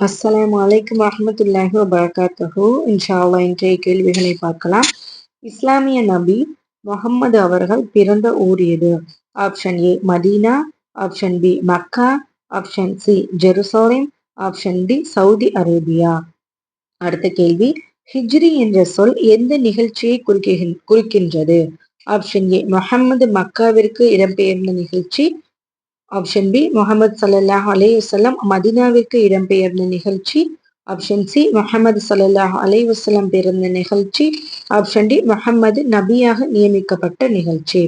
அஸ்லாம் வலைக்கம் வரமத்துல்லாஹி வபரகாத்தஹு. இன்ஷால்லா இன்றைய கேள்விகளை பார்க்கலாம். இஸ்லாமிய நபி முகம்மது அவர்கள் பிறந்த ஊர் எது? Option A Medina. Option B Mecca. Option C Jerusalem. Option D Saudi Arabia. அடுத்த கேள்வி ஹிஜ்ரி என்ற சொல் எந்த நிகழ்ச்சியை குறிக்கின்றது? ஆப்ஷன் ஏ முகம்மது மக்காவிற்கு இடம்பெயர்ந்த நிகழ்ச்சி. ஆப்ஷன் பி முகமது சல்லாஹ் அலே மதினாவிற்கு இடம்பெயர்ந்த நிகழ்ச்சி ஆப்ஷன் சி முகமது சல்லாஹ் அலே பிறந்த நிகழ்ச்சி ஆப்ஷன் டி முகமது நபியாக நியமிக்கப்பட்ட நிகழ்ச்சி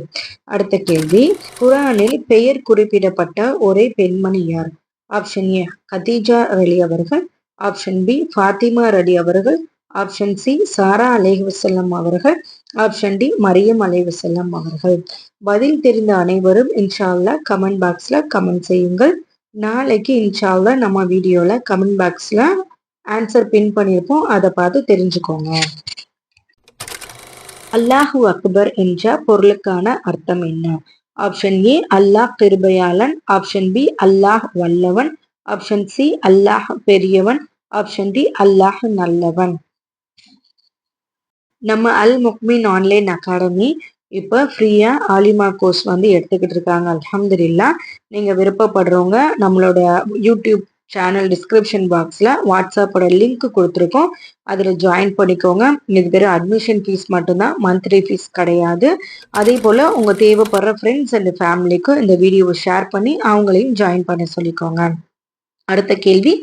அடுத்த கேள்வி குரானில் பெயர் குறிப்பிடப்பட்ட ஒரே பெண்மணி யார் ஆப்ஷன் ஏ கதீஜா ரலி அவர்கள் ஆப்ஷன் பி ஃபாத்திமா ரலி அவர்கள் ஆப்ஷன் சி சாரா அலைவசல்லம் அவர்கள் ஆப்ஷன் டி மரியம் அலைவசல்லம் அவர்கள். பதில் தெரிந்த அனைவரும் இன்ஷால்லா கமெண்ட் பாக்ஸ்ல கமெண்ட் செய்யுங்கள். நாளைக்கு இன்ஷால்லா நம்ம வீடியோல கமெண்ட் பாக்ஸ்ல ஆன்சர் பின் பண்ணியிருப்போம் அதை பார்த்து தெரிஞ்சுக்கோங்க. அல்லாஹு அக்பர் என்ற பொருளுக்கான அர்த்தம் என்ன? ஆப்ஷன் ஏ அல்லாஹ் கிருபையாளன். ஆப்ஷன் பி அல்லாஹ் வல்லவன். ஆப்ஷன் சி அல்லாஹ் பெரியவன். ஆப்ஷன் டி அல்லாஹ் நல்லவன். நம்ம அல் முக்மின் ஆன்லைன் அகாடமி இப்போ ஃப்ரீயாக ஆலிமா கோர்ஸ் வந்து எடுத்துக்கிட்டு இருக்காங்க அலமதுல்லா நீங்கள் விருப்பப்படுறவங்க நம்மளோட யூடியூப் சேனல் டிஸ்கிரிப்ஷன் பாக்ஸில் வாட்ஸ்அப்போட லிங்க் கொடுத்துருக்கோம். அதில் ஜாயின் பண்ணிக்கோங்க. இது பேர் அட்மிஷன் ஃபீஸ் மட்டும்தான் மந்த்லி ஃபீஸ் கிடையாது. அதே போல் உங்கள் தேவைப்படுற ஃப்ரெண்ட்ஸ் அண்ட் ஃபேமிலிக்கும் இந்த வீடியோவை ஷேர் பண்ணி அவங்களையும் ஜாயின் பண்ண சொல்லிக்கோங்க. அடுத்த கேள்வி.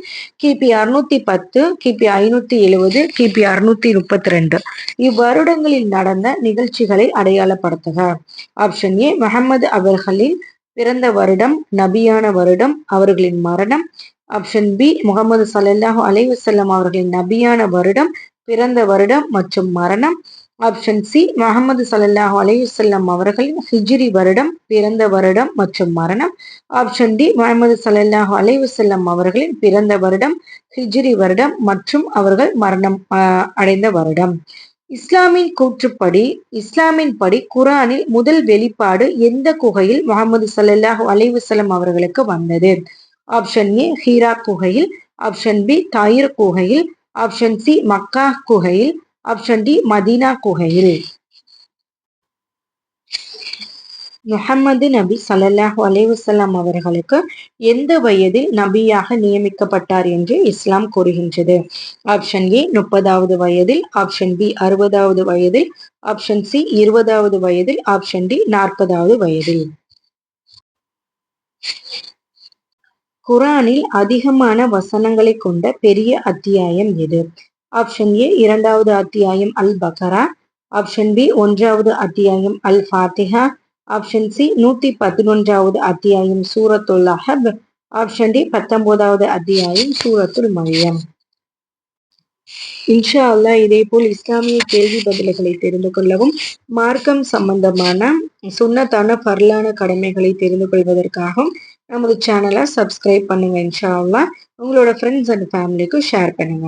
கிபி அறுநூத்தி பத்து கிபி ஐநூத்தி எழுபது கிபி அறுநூத்தி முப்பத்தி ரெண்டு இவ்வருடங்களில் நடந்த நிகழ்ச்சிகளை அடையாளப்படுத்துக. ஆப்ஷன் ஏ முகமது அவர்களின் பிறந்த வருடம் நபியான வருடம் அவர்களின் மரணம். ஆப்ஷன் பி முகமது சல்லாஹூ அலைவசல்லம் அவர்களின் நபியான வருடம் பிறந்த வருடம் மற்றும் மரணம். ஆப்ஷன் சி முகமது சல்லாஹ் அலையுசல்லம் அவர்களின் ஹிஜ்ரி வருடம் பிறந்த வருடம் மற்றும் மரணம். ஆப்ஷன் டி முகமது சல்லாஹ் அலையுசல்லம் அவர்களின் பிறந்த வருடம் ஹிஜ்ரி வருடம் மற்றும் அவர்கள் மரணம் அடைந்த வருடம். இஸ்லாமின் கூற்றுப்படி இஸ்லாமின் படி குரானில் முதல் வெளிப்பாடு எந்த குகையில் முகமது சல்லாஹ் அலைவுசல்லம் அவர்களுக்கு வந்தது? ஆப்ஷன் ஏ ஹீரா குகையில். ஆப்ஷன் பி தாயிர் குகையில். ஆப்ஷன் சி மக்கா குகையில். ஆப்ஷன் டி மதீனா குகையில் முகமது நபி சல்லாஹூ அலைவசல்லாம் அவர்களுக்கு எந்த வயதில் நபியாக நியமிக்கப்பட்டார் என்று இஸ்லாம் கூறுகின்றது. ஆப்ஷன் ஏ முப்பதாவது வயதில். ஆப்ஷன் பி அறுபதாவது வயதில். ஆப்ஷன் சி இருபதாவது வயதில். ஆப்ஷன் டி நாற்பதாவது வயதில். குரானில் அதிகமான வசனங்களை கொண்ட பெரிய அத்தியாயம் எது? ஆப்ஷன் ஏ இரண்டாவது அத்தியாயம் அல் பகரா ஆப்ஷன் பி ஒன்றாவது அத்தியாயம் அல் ஃபாத்திஹா ஆப்ஷன் சி நூத்தி பதினொன்றாவது அத்தியாயம் சூரத்துல் அஹப் ஆப்ஷன் டி பத்தொன்பதாவது அத்தியாயம் சூரத்துல் மரியம். இன்ஷா அல்லா இதே போல் இஸ்லாமிய கேள்வி பதில்களை தெரிந்து கொள்ளவும் மார்க்கம் சம்பந்தமான சுண்ணத்தான பரலான கடமைகளை தெரிந்து கொள்வதற்காகவும் நமது சேனலை சப்ஸ்கிரைப் பண்ணுங்க இன்ஷா அல்லா. உங்களோட ஃப்ரெண்ட்ஸ் அண்ட் ஃபேமிலிக்கும் ஷேர் பண்ணுங்க.